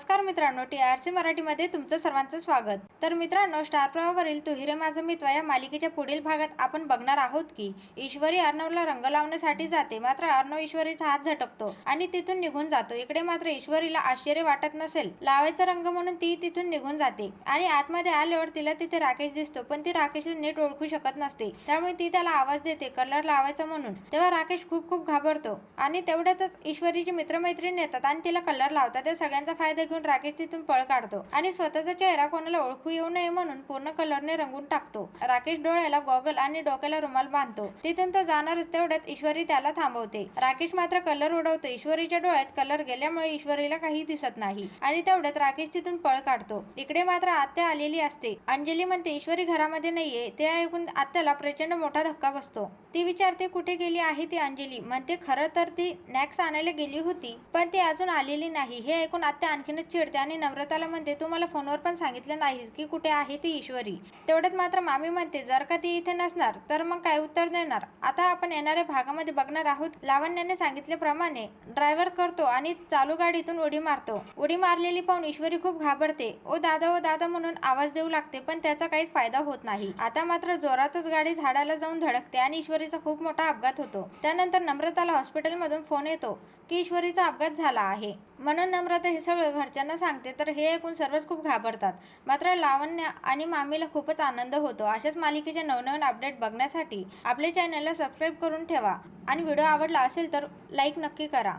नमस्कार मित्रांनो T R C मराठीमध्ये तुमचं सर्वांचं स्वागत. तर मित्रांनो स्टार प्रवाहावरील तू हिरे माझा मित्वा या मालिकेच्या पुढील भागात आपण बघणार आहोत की ईश्वरी अर्णवला रंग लावण्यासाठी जाते मात्र अर्णव ईश्वरीचा हात झटकतो आणि तिथून निघून जातो. इकडे मात्र ईश्वरीला आश्चर्य वाटत नसेल. लावायचा रंग म्हणून ती तिथून निघून जाते आणि आतमध्ये आल्यावर तिला तिथे राकेश दिसतो पण ती राकेशला नीट ओळखू शकत नसते. त्यामुळे ती त्याला आवाज देते कलर लावायचा म्हणून. तेव्हा राकेश खूप खूप घाबरतो आणि तेवढ्यातच ईश्वरीची मित्रमैत्रिणी येतात आणि तिला कलर लावतात. त्या सगळ्यांचा फायदा घेऊन राकेश तिथून पळ काढतो आणि स्वतःचा चेहरा कोणाला ओळखू येऊ नये म्हणून पूर्ण कलरने रंगून टाकतो. राकेश डोळ्याला गॉगल आणि डोक्याला रुमाल बांधतो. तिथून तो जाणारच तेवढ्यात ईश्वरी त्याला थांबवते. राकेश मात्र कलर उडवतो ईश्वरीच्या डोळ्यात कलर गेल्यामुळे ईश्वरीला काही दिसत नाही आणि तेवढ्यात राकेश तिथून पळ काढतो. इकडे मात्र आत्या आलेली असते. अंजली म्हणते ईश्वरी घरामध्ये नाहीये. ते ऐकून आत्याला प्रचंड मोठा धक्का बसतो. ती विचारते कुठे गेली आहे ती अंजली? म्हणते खरं तर ती नॅक्स आणायला गेली होती पण ती अजून आलेली नाही. हे ऐकून आत्या आणखीनच चिडते आणि नम्रताला म्हणते तू मला फोनवर पण सांगितलं नाहीस की कुठे आहे ती ईश्वरी. तेवढ्यात मात्र मामी म्हणते जर का ती इथे नसणार तर मग काय उत्तर देणार? आता आपण येणाऱ्या भागामध्ये बघणार आहोत. लावण्याने सांगितल्याप्रमाणे ड्रायव्हर करतो आणि चालू गाडीतून उडी मारतो. उडी मारलेली पाहून ईश्वरी खूप घाबरते. ओ दादा ओ दादा म्हणून आवाज देऊ लागते पण त्याचा काहीच फायदा होत नाही. आता मात्र जोरातच गाडी झाडाला जाऊन धडकते आणि ईश्वरीचा खूप मोठा अपघात होतो. त्यानंतर नम्रताला हॉस्पिटलमधून फोन येतो की ईश्वरीचा अपघात झाला आहे. म्हणून नम्रता हे सगळं घरच्यांना सांगते तर हे ऐकून सर्वच खूप घाबरतात. मात्र लावण्य आणि मामीला खूपच आनंद होतो. अशाच मालिकेचे नवनवीन अपडेट बघण्यासाठी आपल्या चॅनलला सबस्क्राईब करून ठेवा. आणि व्हिडिओ आवडला असेल तर लाईक नक्की करा.